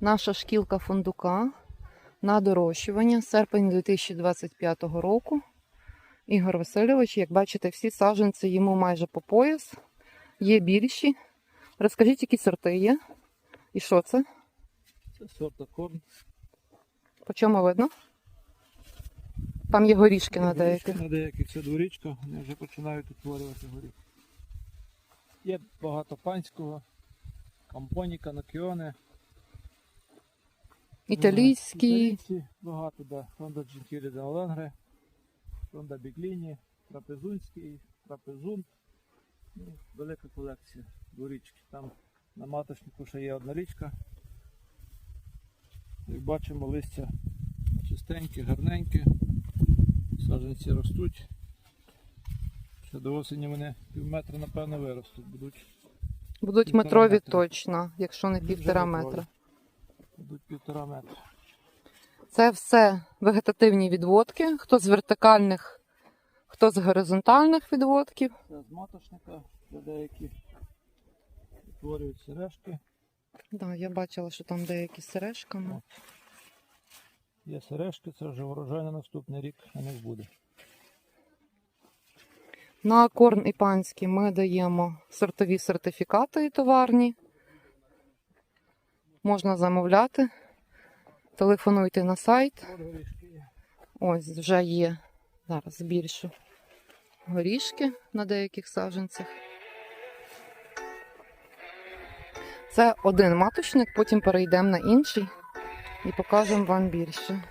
Наша шкілка фундука на дорощування, серпень 2025 року. Ігор Васильович, як бачите, всі саджанці йому майже по пояс. Є більші. Розкажіть, які сорти є. І що це? Це сорта корн. По чому видно? Там є горішки на деяких. На деяких це дворічка, вони вже починають утворювати горіх. Є багато панського, кампоніка, нокіони. Італійські. Багато, да. Фонда Джентілі де Оленгре, Фонда Бігліні, Трапезунський, Трапезун. Ну, велика колекція дворічки. Там на маточнику ще є одна річка. Як бачимо, листя чистеньке, гарненьке. Саджанці ростуть. Ще до осені вони пів метра, напевно, виростуть. Будуть, Будуть Півтора метрові метра. точно, якщо не півтора метрові. Будуть півтора метра. Це все вегетативні відводки, хто з вертикальних, хто з горизонтальних відводків. Це з маточника, де деякі утворюють сережки. Да, я бачила, що там деякі з сережками. Є сережки, це вже урожай на наступний рік, а них буде. На корн і панський ми даємо сортові сертифікати і товарні. Можна замовляти. Телефонуйте на сайт. Ось вже є. Зараз збільшу горішки на деяких саджанцях. Це один маточник, потім перейдемо на інший і покажемо вам більше.